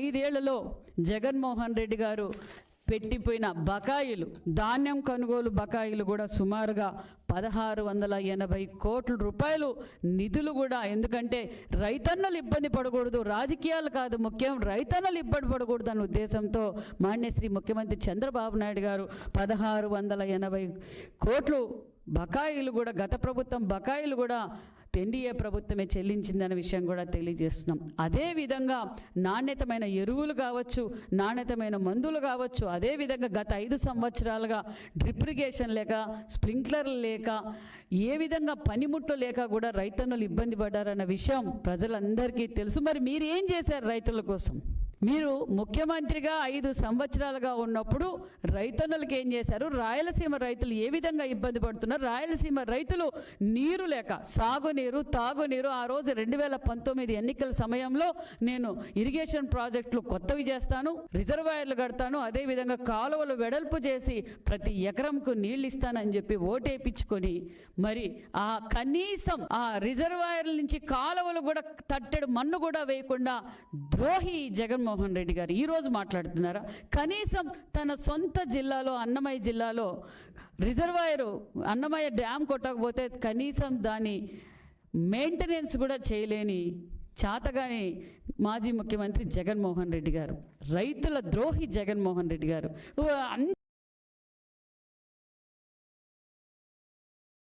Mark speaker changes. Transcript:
Speaker 1: ఐదేళ్ళలో జగన్మోహన్ రెడ్డి గారు పెట్టిపోయిన బకాయిలు ధాన్యం కొనుగోలు బకాయిలు కూడా సుమారుగా పదహారు వందల ఎనభై కోట్ల రూపాయలు నిధులు కూడా. ఎందుకంటే రైతన్నలు ఇబ్బంది పడకూడదు రాజకీయాలు కాదు ముఖ్యం రైతన్నలు ఇబ్బంది పడకూడదు అనే ఉద్దేశంతో మాన్యశ్రీ ముఖ్యమంత్రి చంద్రబాబు నాయుడు గారు పదహారు వందల ఎనభై కోట్లు బకాయిలు కూడా గత ప్రభుత్వం బకాయిలు కూడా ఎన్డీఏ ప్రభుత్వమే చెల్లించిందనే విషయం కూడా తెలియజేస్తున్నాం. అదేవిధంగా నాణ్యతమైన ఎరువులు కావచ్చు నాణ్యతమైన మందులు కావచ్చు అదేవిధంగా గత ఐదు సంవత్సరాలుగా డ్రిప్రిగేషన్ లేక స్ప్రింక్లర్లు లేక ఏ విధంగా పనిముట్లు లేక కూడా రైతన్నులు ఇబ్బంది పడ్డారన్న విషయం ప్రజలందరికీ తెలుసు. మరి మీరు ఏం చేశారు రైతుల కోసం? మీరు ముఖ్యమంత్రిగా ఐదు సంవత్సరాలుగా ఉన్నప్పుడు రైతన్నులకు ఏం చేశారు? రాయలసీమ రైతులు ఏ విధంగా ఇబ్బంది పడుతున్నారు? రాయలసీమ రైతులు నీరు లేక సాగునీరు తాగునీరు ఆ రోజు రెండు వేల పంతొమ్మిది ఎన్నికల సమయంలో నేను ఇరిగేషన్ ప్రాజెక్టులు కొత్తవి చేస్తాను రిజర్వాయర్లు కడతాను అదేవిధంగా కాలువలు వెడల్పు చేసి ప్రతి ఎకరంకు నీళ్ళు ఇస్తానని చెప్పి ఓటేపించుకొని మరి ఆ కనీసం ఆ రిజర్వాయర్ల నుంచి కాలువలు కూడా తట్టెడు మన్ను కూడా వేయకుండా ద్రోహి జగన్మోహన్ రెడ్డి గారు ఈరోజు మాట్లాడుతున్నారా? కనీసం తన సొంత జిల్లాలో అన్నమయ్య జిల్లాలో రిజర్వాయరు అన్నమయ్య డ్యామ్ కొట్టకపోతే కనీసం దాని మెయింటెనెన్స్ కూడా చేయలేని చాతగాని మాజీ ముఖ్యమంత్రి జగన్మోహన్ రెడ్డి గారు. రైతుల ద్రోహి జగన్మోహన్ రెడ్డి గారు. అన్ని